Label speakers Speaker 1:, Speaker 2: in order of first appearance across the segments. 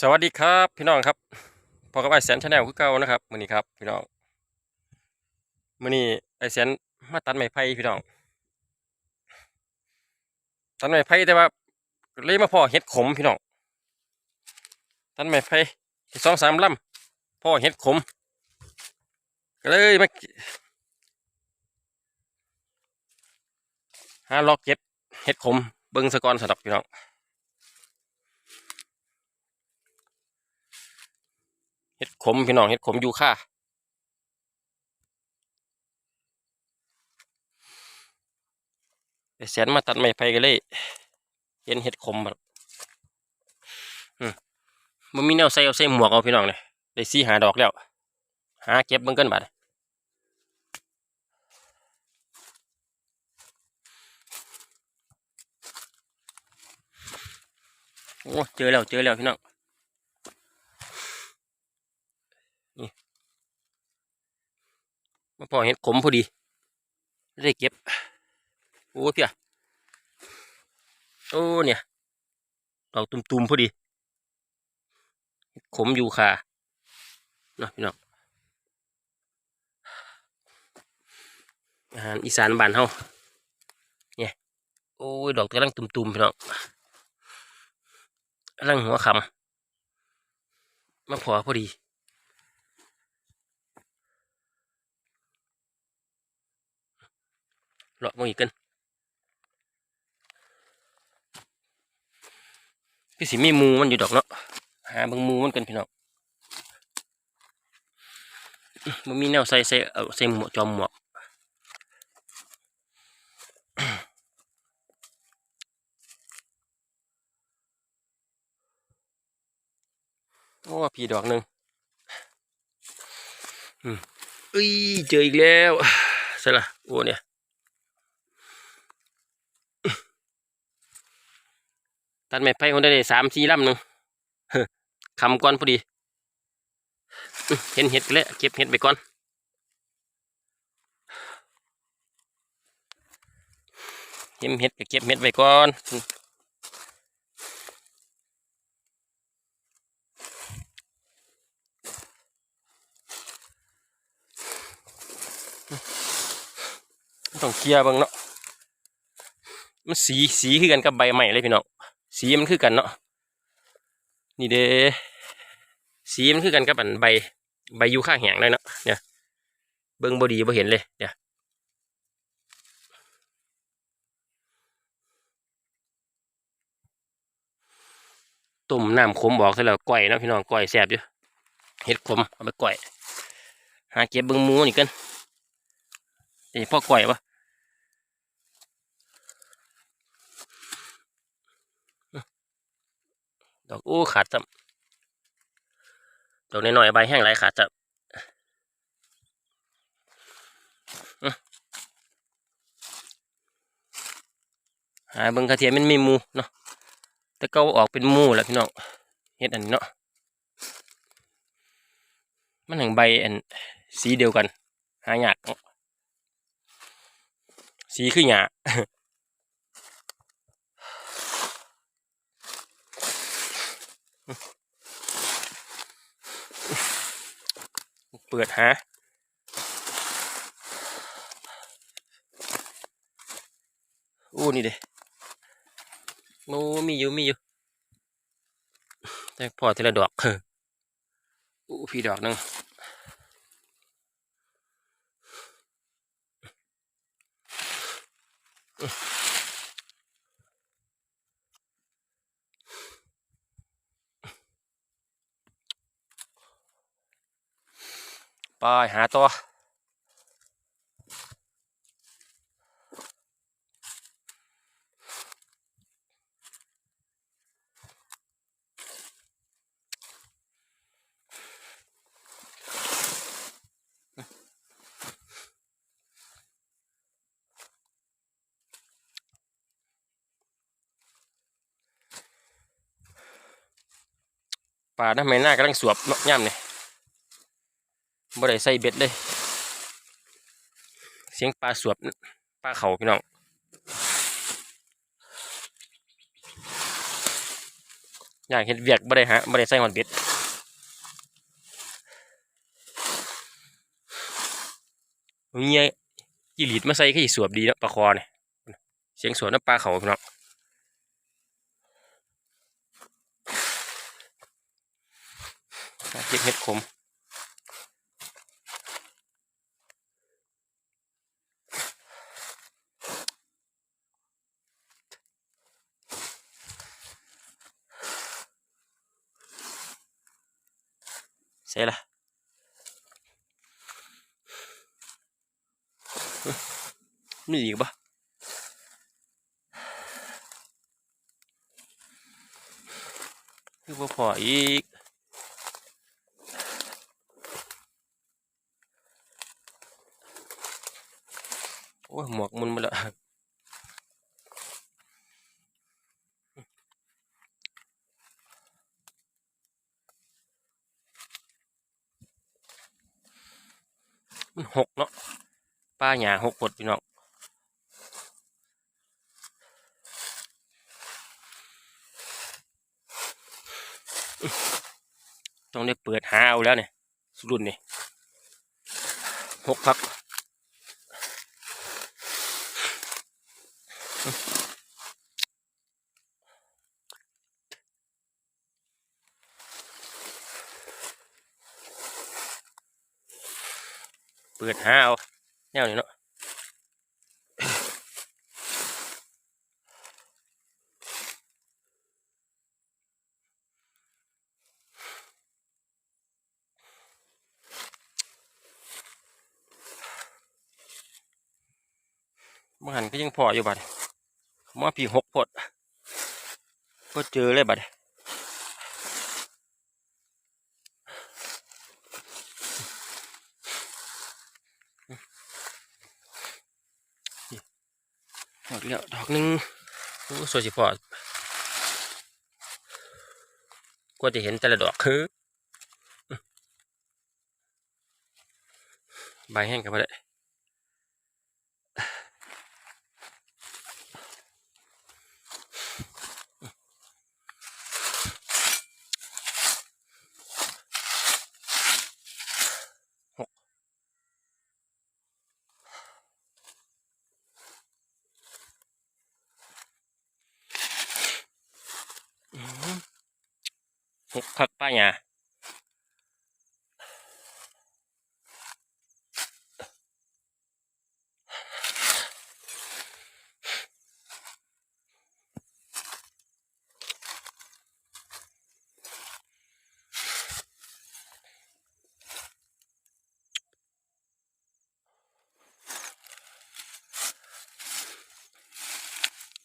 Speaker 1: สวัสดีครับพี่น้องครับพอกับไอแสนชาแนลคือเก่านะครับมือนี้ครับพี่น้องมือนี้ไอแสนมาตัดไม้ไผ่พี่น้องตัดไม้ไผ่แต่ว่าเลยมาพ่อเห็ดขมพี่น้องตัดไม้ไผ่สองสามลำพ่อเห็ดขมก็เลยมาหาล็อกเก็บเห็ดขมเบิ่งสะกอนสะดอกพี่น้อง ห็ดขมพี่น้องเห็ดขมยูค่าไอ้แสนมาตัดไม้ไผ่กันเลยเห็นเห็ดขมแบบมันมีแนวใส่เอาใส่หมวกเอาพี่น้องเลยได้ซีหาดอกแล้ว หาเก็บเบิ่งกันบาดโอ้เจอแล้วเจอแล้วพี่น้อง มาพอเห็ดขมพอดีได้เก็บโอ้เพี่ยโอ้เนี่ยดอกตุ่มๆพอดีเห็ดขมอยู่ค่ะเนาะพี่น้องอาหารอีสานบ้านเฮาเนี่ยโอ้ยดอกกำลังตุ่มๆพี่น้องกำลังหัวคำมาพอพอดี เลาะมองอีกกันพี่สิมีมูมันอยู่ดอกเนาะหาบางมูมันกันพี่น้องมันมีแนวใส่ใส่เอาใส่หมวกจอมหมวกโอ้พี่ดอกหนึ่งอืมเอ้ยเจออีกแล้วใช่ละโอ้เนี่ย ตัดไม้ไผ่คนได้สามสี่ลำหนึ่งคำก่อนพอดี เห็นเห็ดกันแล้วเก็บเห็ดไปก่อนเห็นเห็ดก็เก็บเห็ดไปก่อนต้องเคลียร์บ้างเนาะมันสีสีคือกันกับใบใหม่เลยพี่น้อง สีมันคือกันเนาะนี่เด้สีมันคือกันกับอันใบ ใบยูค่าแหงเลยเนาะเนี่ยเบิ้งบดีบ่เห็นเลยเนี่ยตุ่มน้ำขมบอกเสร็จแล้วก้อยนะพี่น้องก้อยแซ่บอยู่เห็ดขมเอาไปก้อย หาเก็บเบิ้งมูนี่กันนี่พ่อก้อยปะ ดอกอู้ขาดจับดอกน้อยๆใบแห้งไรขาดจับหาเบิ่งกระเทียมมันมีมูเนาะแต่ก็ออกเป็นมูแหล้วพี่น้องเฮ็ดอันนี้เนาะมันถึงใบอันสีเดียวกัน หายากสีคือหยา เปิดหาอู้นี่เด้โอ้มีอยู่มีอยู่แต่พอทีละดอกอู้พี่ดอกหนึง ไปหาตัวปลาทำไมหน้ากำลังสวบเนาะย่ำเนี่ย บ่ได้ใส่เบ็ดเลย เสียงปลาสวบปลาเขาพี่น้องอยากเห็ดเวียกบ่ได้ฮะบ่ได้ใส่หอนเบ็ดเงี้ยยีหลีดมาใส่ก็สิสวบดีนะปลาคอเนี่ยเสียงสวนน้ำปลาเขาพี่น้องเก็บเห็ดขม ใส่ละมีอีกปะคือบ่พออีกโอ้ยหมวกมุนมาแล้วมันหกเนาะป้า หยาหกกดพี่น้องต้องได้เปิดหาเอาแล้วเนี่ยสุรุ่นนี่หกพักเปิดหาเอา แนวนี้เนาะบางหันก็ยังพออยู่บัดมาพี่หกพดก็เจอเลยบัด อกเดียวดอกหนึ่งโอ้สวยสิพอกว่าจะเห็นแต่ละดอกคือใบแห้งกันไปเลย หกคักป้าหยา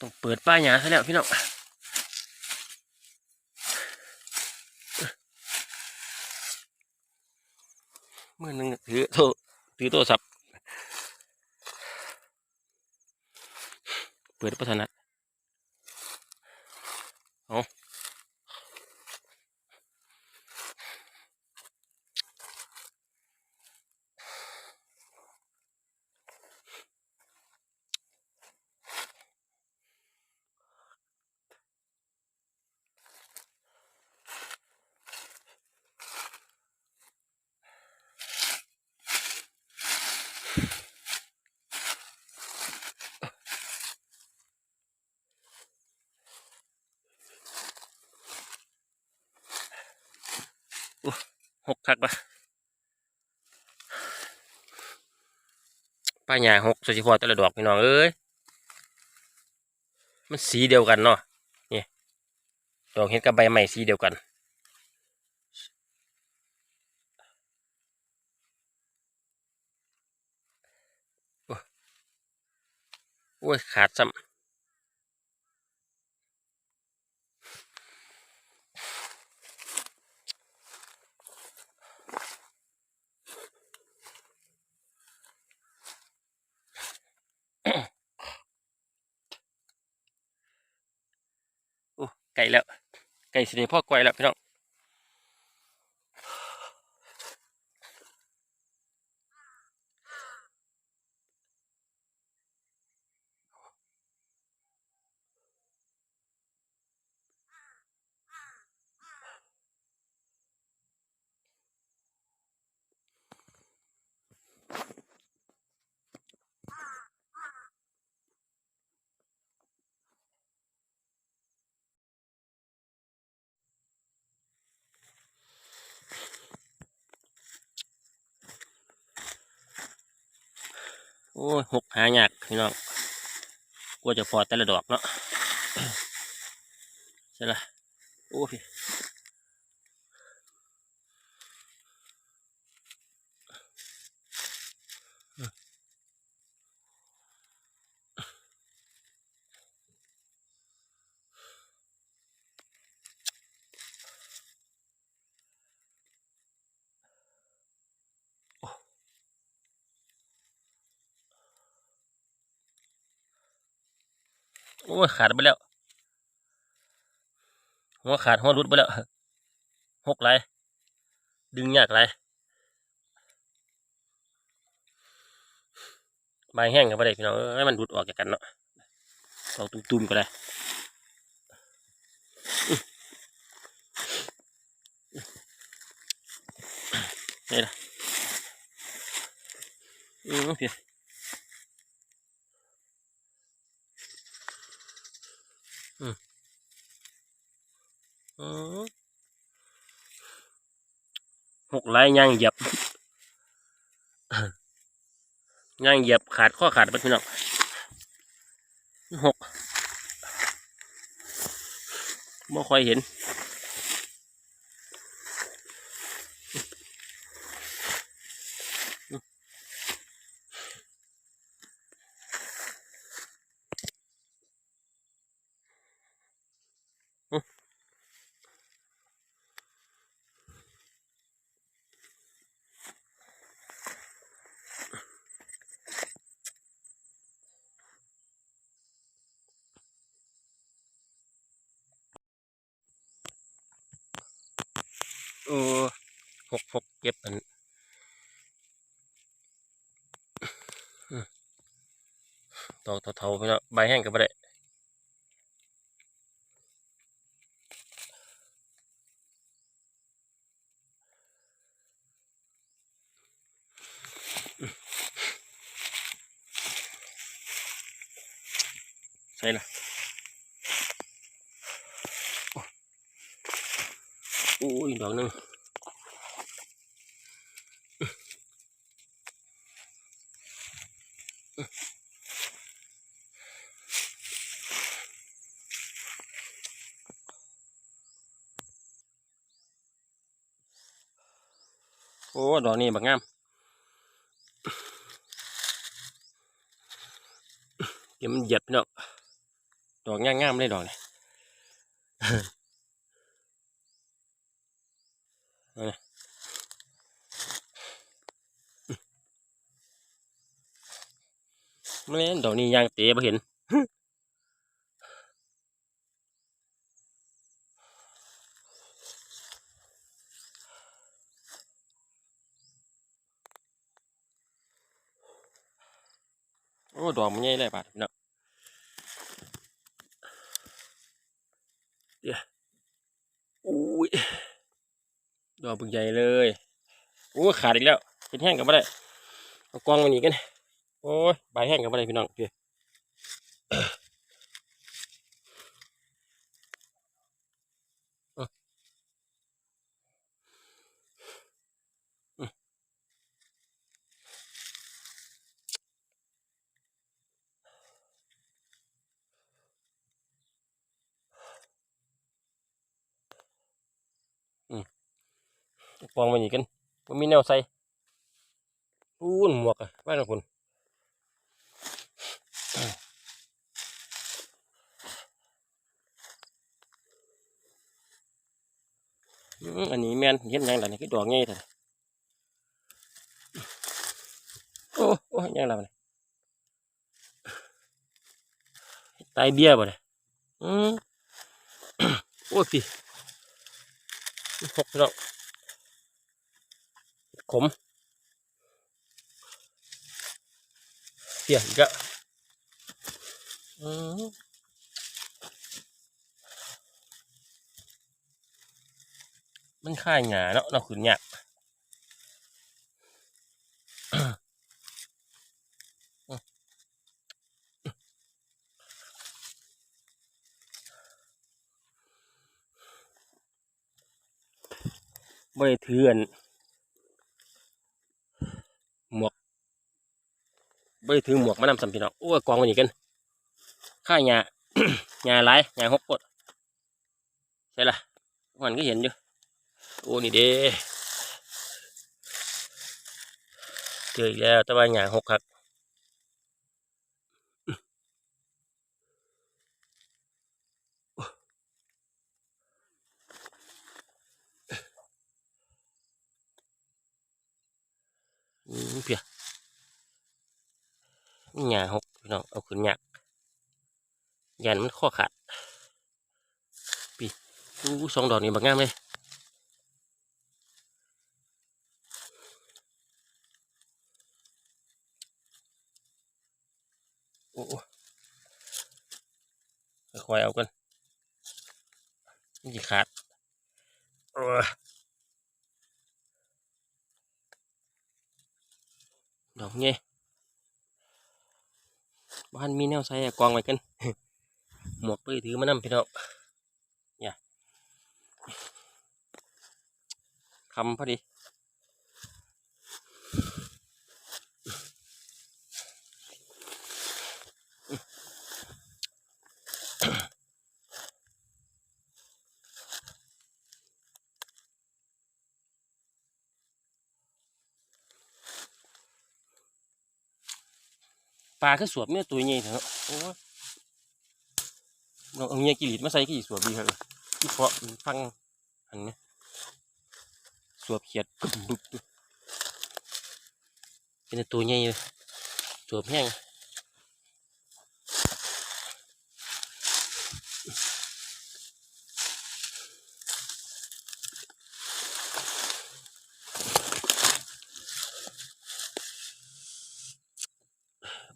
Speaker 1: ต้องเปิดป้าหยาซะแล้วพี่น้อง มือหนึ่งถือโทร ถือโทรศัพท์ เปิดพัฒนา หกคักปะป้าหยาหกสุดที่พอแต่ละดอกพี่น้องเอ้ยมันสีเดียวกันเนาะนี่ดอกเห็ดกับใบใหม่สีเดียวกันอ้โอ้ยขาดซ้ำโอ้ ไก่แล้ว ไก่สิได้พ่อไกวแล้วพี่น้อง อ้ยหกหายากพี่น้องกลัวจะพอแต่ละดอกเนาะใช่ละโอ้ย อ้ยขาดไปแล้วหัวขาดหัวรุดไปแล้วหกไหลายดึงยากไหลายใบแห้งกันไปเลยพี่น้องเอ้มันรุดออกจากกันเนาะเอาตุ้มๆก็ได้นี่ละอืมพี่อืมอืม หกไล่ยย่างเหยียบย่างเหยียบขาดข้อขาดไปพี่น้องหกไม่ค่อยเห็น โอ้หกหก เก็บอันอืมดอกเทาๆพี่น้องใบแห้งก็ไม่ได้ใช่ละโอ้ยดอกหนึง โอ้ ดอกนี้บักงาม เดี๋ยวมันเหยียบเนาะดอกงามงามเลยดอกนี่เอานะไม่เห็นดอกนี้ยางเตะบ่เห็น อ้ดอกมันใหญ่เลยบาดพี่น้องเดี๋ยวอุ้ยดอกบึกใหญ่เลยโอ้ขาดอีกแล้วเป็นแห้งกับอะได้เอากองมันอีกกันโอ้ยใบแห้งกับอะได้พี่น้องพี่เอา เอากองมันอีกกันมันมีแนวใส่ปูนหมวกอะบ้านของคุณอันนี้แมนเห็นยังไงนี่คือดอกใหญ่เถอะโอ้โอ้ยังไงล่ะเนี่ยตายเบี้ยบ่เนี่ยอืมโอ้ยพี่หกพี่น้อง ขมเสียอีกอะมันค่ายหงาเนาะเราขืนหยากไม่ได้ถืออันหมวก บ่ได้ถือหมวกมานำสัมพี่น้องโอ้ยกองไว้นี่กันข้าหญ้าหญ้าหลายหญ้าหกปดใช่ละมันก็เห็นอยู่โอ้นี่เด้เจออีกแล้วแต่ว่าหญ้าหกครับอืมเพีย หญ้าหกพี่น้องเอาขึ้นหยากยันมันข้อขาดปีอู้สองดอกนี่บักงามเลยโอ้ค่อยๆเอากันมันจะขาดโอ้ดอกเงี้ย บ้านมีแนวใส่อะกองไว้กัน หมวกไปถือมานำพี่น้องอย่าคำพอดี ปลาคือสวบเนี่ยตัวใหญ่เถอะโอ้ยเราเอาเงี้ยกิริตมาใส่กี่สวบดีเหรอที่เพาะฟังอันเนี้ยสวบเขียดกึบบึบเป็นตัวใหญ่เลยสวบแห้ง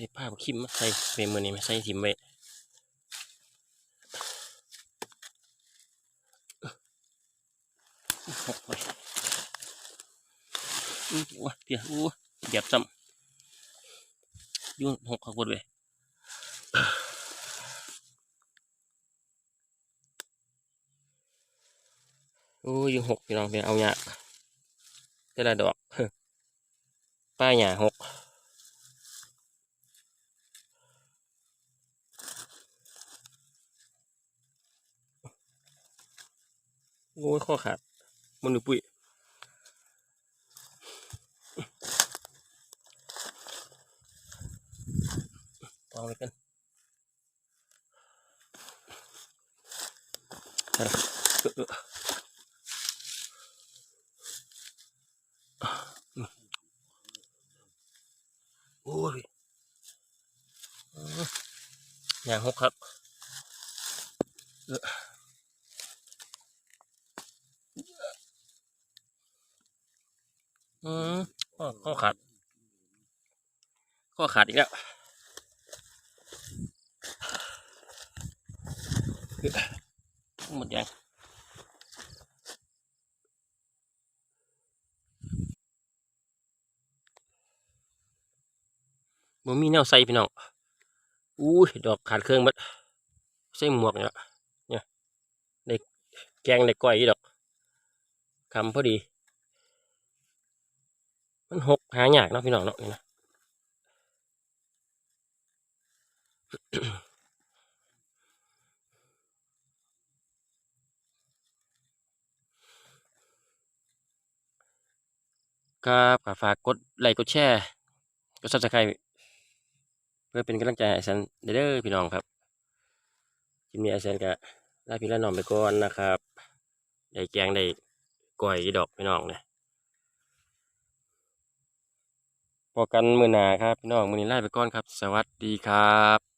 Speaker 1: ไม่ได้ผ้าคิมมาใส่เป็นมือนี้มาใส่ทิมไว้หกไปอู้ว้าเดี๋ยวอู้เหยียบซ้ำยุ่งหกขักบดเลยโอ้ยอยุ่งหกพี่น้องเป็นเอาหยาแต่ละดอกป้ายหยาหก โอ้ยข้อขาดมันดูปุ๋ยวางไว้กันโอ้ยอย่างหกครับ อืมข้อข้อขาด ข้อขาดอีกแล้วหมดยังบ่มีแนวใส่พี่น้อง อู้ยดอกขาดเครื่องบัดใส่หมวกเนี่ยเนี่ยได้แกงได้ก้อยดอกคำพอดี มันหกหายากเนาะพี่น้องเนาะนี่นะครับก็ฝากกดไลค์กดแชร์กดซับสไครต์เพื่อเป็นกำลังใจให้ไอซันเด้อพี่น้องครับกินมีไอซันก็ลาพี่ละน้องไปก่อนนะครับ ได้แกงได้ก้อยดอกพี่น้องเนี่ย พอกันมือหนาครับพี่น้องมือนี้ลาไปก่อนครับ สวัสดีครับ